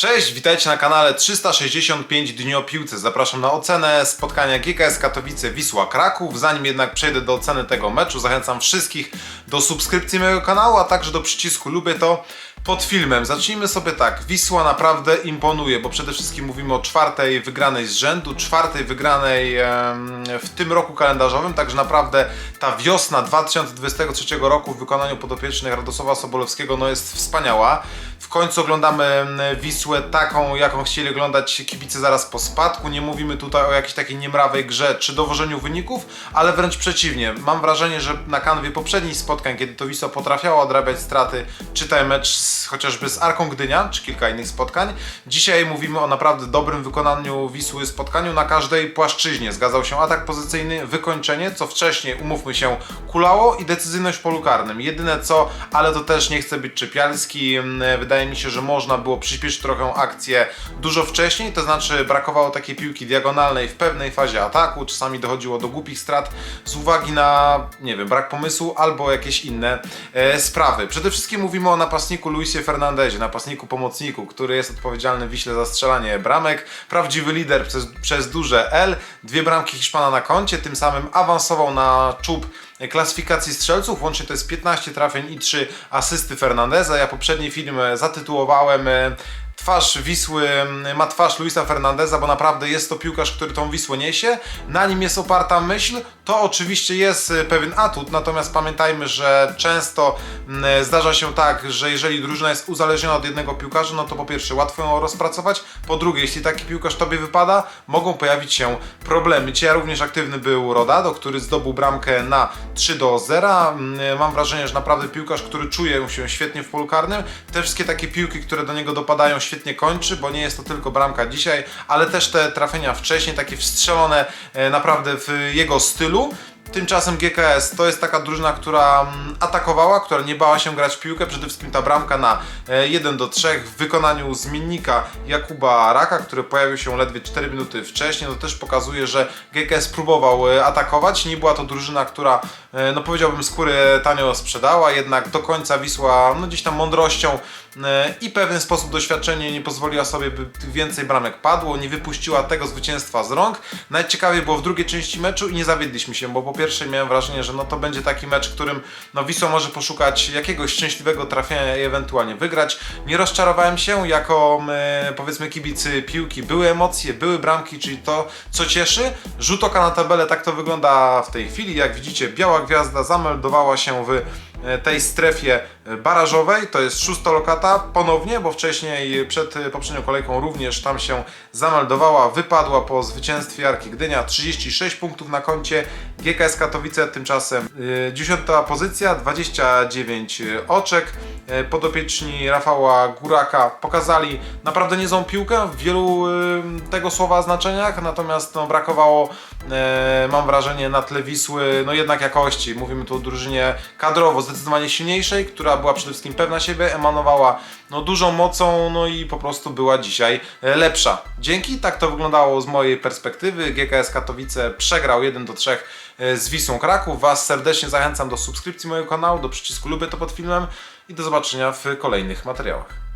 Cześć, witajcie na kanale 365 Dni o Piłce. Zapraszam na ocenę spotkania GKS Katowice Wisła Kraków. Zanim jednak przejdę do oceny tego meczu, zachęcam wszystkich do subskrypcji mojego kanału, a także do przycisku lubię to pod filmem. Zacznijmy sobie tak. Wisła naprawdę imponuje, bo przede wszystkim mówimy o czwartej wygranej z rzędu, czwartej wygranej w tym roku kalendarzowym, także naprawdę ta wiosna 2023 roku w wykonaniu podopiecznych Radosława Sobolewskiego no jest wspaniała. Końcu oglądamy mm, Wisłę taką, jaką chcieli oglądać kibice zaraz po spadku. Nie mówimy tutaj o jakiejś takiej niemrawej grze czy dowożeniu wyników, ale wręcz przeciwnie. Mam wrażenie, że na kanwie poprzednich spotkań, kiedy to Wisła potrafiała odrabiać straty, czytaj mecz z, chociażby z Arką Gdynia, czy kilka innych spotkań, dzisiaj mówimy o naprawdę dobrym wykonaniu Wisły spotkaniu na każdej płaszczyźnie. Zgadzał się atak pozycyjny, wykończenie, co wcześniej, umówmy się, kulało i decyzyjność w polu karnym. Jedyne co, ale to też nie chcę być czepialski, mm, wydaje mi się, że można było przyspieszyć trochę akcję dużo wcześniej, to znaczy brakowało takiej piłki diagonalnej w pewnej fazie ataku, czasami dochodziło do głupich strat z uwagi na, nie wiem, brak pomysłu albo jakieś inne e, sprawy. Przede wszystkim mówimy o napastniku Luisie Fernandezie, napastniku pomocniku, który jest odpowiedzialny w Wiśle za strzelanie bramek, prawdziwy lider przez, przez duże L, dwie bramki Hiszpana na koncie, tym samym awansował na czub klasyfikacji strzelców. Łącznie to jest 15 trafień i 3 asysty Fernandeza. Ja poprzedni film zatytułowałem e, Twarz Wisły m, ma twarz Luisa Fernandeza, bo naprawdę jest to piłkarz, który tą Wisłę niesie. Na nim jest oparta myśl. To oczywiście jest e, pewien atut, natomiast pamiętajmy, że często m, zdarza się tak, że jeżeli drużyna jest uzależniona od jednego piłkarza, no to po pierwsze łatwo ją rozpracować, po drugie, jeśli taki piłkarz tobie wypada, mogą pojawić się problemy. Dzisiaj również aktywny był Rodado, który zdobył bramkę na 3 do 0. Mm, Mam wrażenie, że naprawdę piłkarz, który czuje się świetnie w polu karnym. Te wszystkie takie piłki, które do niego dopadają, świetnie kończy, bo nie jest to tylko bramka dzisiaj, ale też te trafienia wcześniej, takie wstrzelone e, naprawdę w jego stylu. Tymczasem GKS to jest taka drużyna, która mm, atakowała, która nie bała się grać w piłkę. Przede wszystkim ta bramka na e, 1 do 3 w wykonaniu zmiennika Jakuba Raka, który pojawił się ledwie 4 minuty wcześniej. To też pokazuje, że GKS próbował e, atakować. Nie była to drużyna, która, e, no powiedziałbym, skóry tanio sprzedała, jednak do końca Wisła, no gdzieś tam mądrością e, i pewien sposób doświadczenie nie pozwoliła sobie, by więcej bramek padło, nie wypuściła tego zwycięstwa z rąk. Najciekawiej było w drugiej części meczu i nie zawiedliśmy się, bo po pierwsze miałem wrażenie, że no to będzie taki mecz, w którym no Wisła może poszukać jakiegoś szczęśliwego trafienia i ewentualnie wygrać. Nie rozczarowałem się jako e, powiedzmy kibicy piłki. Były emocje, były bramki, czyli to co cieszy. Rzut oka na tabelę tak to wygląda w tej chwili. Jak widzicie, biała gwiazda zameldowała się w tej strefie e, barażowej. To jest szósta lokata ponownie, bo wcześniej przed e, poprzednią kolejką również tam się zameldowała. Wypadła po zwycięstwie Arki Gdynia. 36 punktów na koncie. GKS Katowice tymczasem e, 10 pozycja, 29 oczek. E, Podopieczni Rafała Góraka pokazali naprawdę niezłą piłkę w wielu e, tego słowa znaczeniach, natomiast no, brakowało, e, mam wrażenie, na tle Wisły, no jednak jakości. Mówimy tu o drużynie kadrowo zdecydowanie silniejszej, która była przede wszystkim pewna siebie, emanowała no, dużą mocą, no i po prostu była dzisiaj e, lepsza. Dzięki, tak to wyglądało z mojej perspektywy. GKS Katowice przegrał 1 do 3 e, z Wisłą Kraków. Was serdecznie zachęcam do subskrypcji mojego kanału, do przycisku lubię to pod filmem i do zobaczenia w kolejnych materiałach.